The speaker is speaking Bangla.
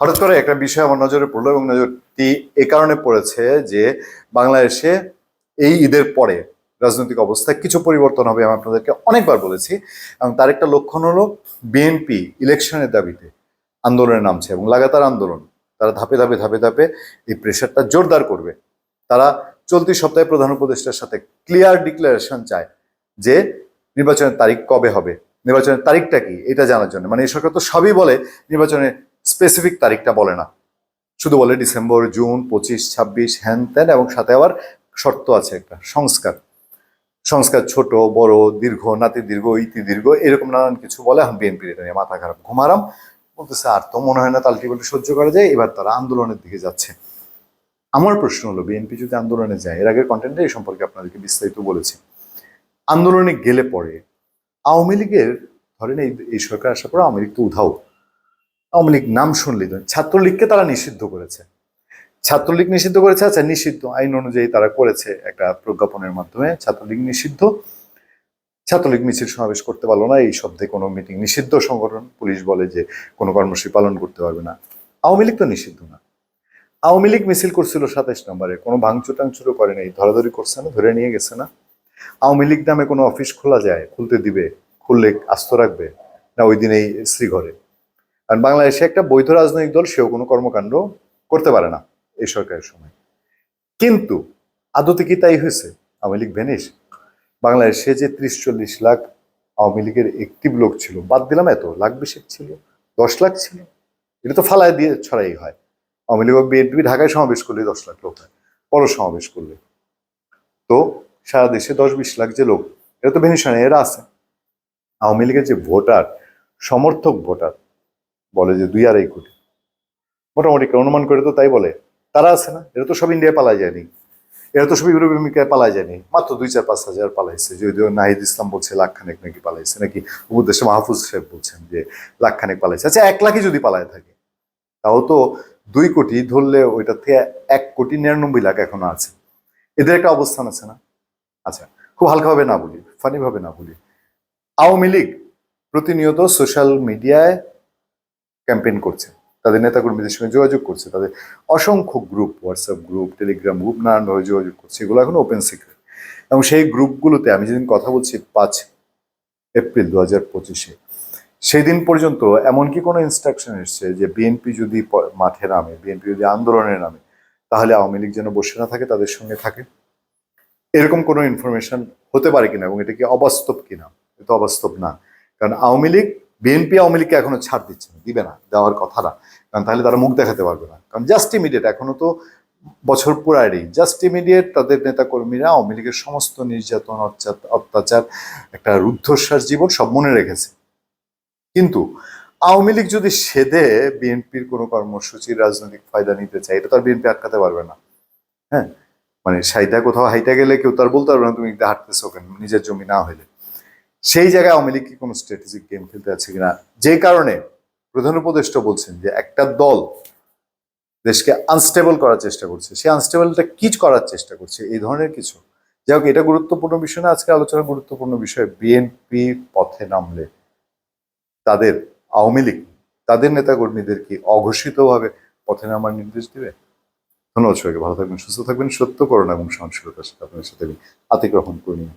হঠাৎ করে একটা বিষয় আমার নজরে পড়ল এবং নজরটি এ কারণে পড়েছে যে বাংলাদেশে এই ঈদের পরে রাজনৈতিক অবস্থায় কিছু পরিবর্তন হবে, আমি আপনাদেরকে অনেকবার বলেছি। এবং তার একটা লক্ষণ হলো বিএনপি ইলেকশনের দাবিতে আন্দোলনে নামছে এবং লাগাতার আন্দোলন। তারা ধাপে ধাপে ধাপে ধাপে এই প্রেশারটা জোরদার করবে। তারা চলতি সপ্তাহে প্রধান উপদেষ্টার সাথে ক্লিয়ার ডিক্লারেশন চায় যে নির্বাচনের তারিখ কবে হবে, নির্বাচনের তারিখটা কি, এটা জানার জন্য। মানে এই সরকার তো সবই বলে নির্বাচনের স্পেসিফিক তারিখটা বলে না। শুধু বলে ডিসেম্বর, জুন, পঁচিশ, ছাব্বিশ, হ্যান ত্যান এবং সাথে আবার শর্ত আছে একটা, সংস্কার। সংস্কার ছোট, বড়, দীর্ঘ, নাতি দীর্ঘ, ইতি দীর্ঘ, এরকম নানান কিছু বলে এখন বিএনপির এটা নিয়ে মাথা খারাপ। ঘুমারাম, বলতেছে আর তো মনে হয় না তালটি বলে সহ্য করা যায়, এবার তারা আন্দোলনের দিকে যাচ্ছে। আমার প্রশ্ন হলো বিএনপি যদি আন্দোলনে যায়, এর আগের কন্টেন্টে এই সম্পর্কে আপনাদেরকে বিস্তারিত বলেছি। আন্দোলনে গেলে পরে আওয়ামী লীগের, ধরেন এই সরকার আসার পর আওয়ামী লীগ তো উধাও। আওয়ামী লীগ নাম শুনলেই তো। ছাত্রলীগকে তারা নিষিদ্ধ করেছে। ছাত্রলীগ নিষিদ্ধ করেছে আচ্ছা নিষিদ্ধ আইন অনুযায়ী তারা করেছে একটা প্রজ্ঞাপনের মাধ্যমে। ছাত্রলীগ নিষিদ্ধ। ছাত্রলীগ মিছিল সমাবেশ করতে পারল না, এই শব্দে কোনো মিটিং নিষিদ্ধ সংগঠন, পুলিশ বলে যে কোনো কর্মসূচি পালন করতে পারবে না। আওয়ামী লীগ তো নিষিদ্ধ না। আওয়ামী লীগ মিছিল করছিল সাতাশ নম্বরে, কোনো ভাঙচুর টাংচুরও করে নেই, ধরাধরি করছে না, ধরে নিয়ে গেছে না। আওয়ামী লীগ নামে কোনো অফিস খোলা যায়, খুলতে দিবে, খুললে আস্ত রাখবে, না ওই দিনেই শ্রীঘরে। কারণ বাংলাদেশে একটা বৈধ রাজনৈতিক দল, সেও কোনো কর্মকাণ্ড করতে পারে না এই সরকারের সময়। কিন্তু আদতে কি তাই হয়েছে? আওয়ামী লীগ ভেনিস বাংলাদেশে যে ত্রিশ চল্লিশ লাখ আওয়ামী লীগের একটিভ লোক ছিল, বাদ দিলাম এত, লাখ বিশেক ছিল, দশ লাখ ছিল, এটা তো ফালায় দিয়ে ছড়াই হয়। আওয়ামী লীগ বিএনপি, ঢাকায় সমাবেশ করলে দশ লাখ লোক হয় বড় সমাবেশ করলে। তো সারা দেশে দশ বিশ লাখ যে লোক, এরা তো ভেনিশনে এরা আছে। আওয়ামী লীগের যে ভোটার, সমর্থক ভোটার বলে যে দুই আড়াই কোটি। মোটামুটি অনুমান করে তো তাই বলে। তারা আছে না? এরা তো সব ইন্ডিয়ায় পালায় যায়নি। এরা তো সব ইউরোপ আমেরিকায় পালায় যায়নি। মাত্র দুই চার পাঁচ হাজার পালাইছে। যদিও নাহিদ ইসলাম বলছে লাখখানেক নাকি পালাইছে, নাকি উপদেশে মাহফুজ সাহেব বলছেন যে লাখখানেক পালাইছে। আচ্ছা এক লাখই যদি পালায় থাকে, তাও তো দুই কোটি ধরলে ওইটা থেকে এক কোটি নিরানব্বই লাখ এখনও আছে। এদের একটা অবস্থান আছে না? আচ্ছা খুব হালকাভাবে না বলি ফানিভাবে না বলি। আওয়ামী লীগ প্রতিনিয়ত সোশ্যাল মিডিয়ায় ক্যাম্পেইন করছে। তাদের নেতাকর্মীদের সঙ্গে যোগাযোগ করছে। তাদের অসংখ্য group WhatsApp group Telegram group নানানভাবে যোগাযোগ করছে। এগুলো এখন ওপেন সিক্রেট এবং সেই গ্রুপগুলোতে আমি যেদিন কথা বলছি পাঁচ এপ্রিল দু হাজার পঁচিশে সেই দিন পর্যন্ত এমনকি কোনো ইনস্ট্রাকশন এসছে যে বিএনপি যদি মাঠে নামে বিএনপি যদি আন্দোলনে নামে, তাহলে আওয়ামী লীগ যেন বসে না থাকে, তাদের সঙ্গে থাকে। এরকম কোনো ইনফরমেশন হতে পারে কিনা এবং এটা কি অবাস্তব কিনা? এটা অবাস্তব না। কারণ আওয়ামী লীগ বিএনপি আওয়ামী লীগকে এখনও ছাড় দিচ্ছে না, দিবে না, দেওয়ার কথা না। কারণ তাহলে তারা মুখ দেখাতে পারবে না। কারণ জাস্ট ইমিডিয়েট এখনও তো বছর পুরায়নি জাস্ট ইমিডিয়েট তাদের নেতাকর্মীরা আওয়ামী লীগের সমস্ত নির্যাতন, অত্যাচার- একটা রুদ্ধশ্বাস জীবন সব মনে রেখেছে। কিন্তু আওয়ামী লীগ যদি সেদে বিএনপির কোনো কর্মসূচির রাজনৈতিক ফায়দা নিতে চায়, এটা তো আর বিএনপি আটকাতে পারবে না। হ্যাঁ? মানে সাইডা কোথাও হাইটা গেলে কেউ তার বলতে পারবে না, তুমি হাঁটতেছো কেন? নিজের জমি না হইলে। সেই জায়গায় আওয়ামী লীগ কি কোনো স্ট্র্যাটেজিক গেম খেলতে আছে কিনা? যে কারণে প্রধান উপদেষ্টা বলছেন যে একটা দল দেশকে আনস্টেবল করার চেষ্টা করছে। সেই আনস্টেবলটা কি করার চেষ্টা করছে, এই ধরনের কিছু। যাই হোক, এটা গুরুত্বপূর্ণ বিষয় না আজকে আলোচনার গুরুত্বপূর্ণ বিষয়। বিএনপি পথে নামলে তাদের আওয়ামী লীগ, তাদের নেতাকর্মীদের কি অঘোষিতভাবে পথে নামার নির্দেশ দিবে? ধন্যবাদ সবাইকে, ভালো থাকবেন, সুস্থ থাকবেন। সত্য, করোনা এবং সহনশীলতার সাথে আপনাদের সাথে আতিক রহমান, পূর্ণিমা।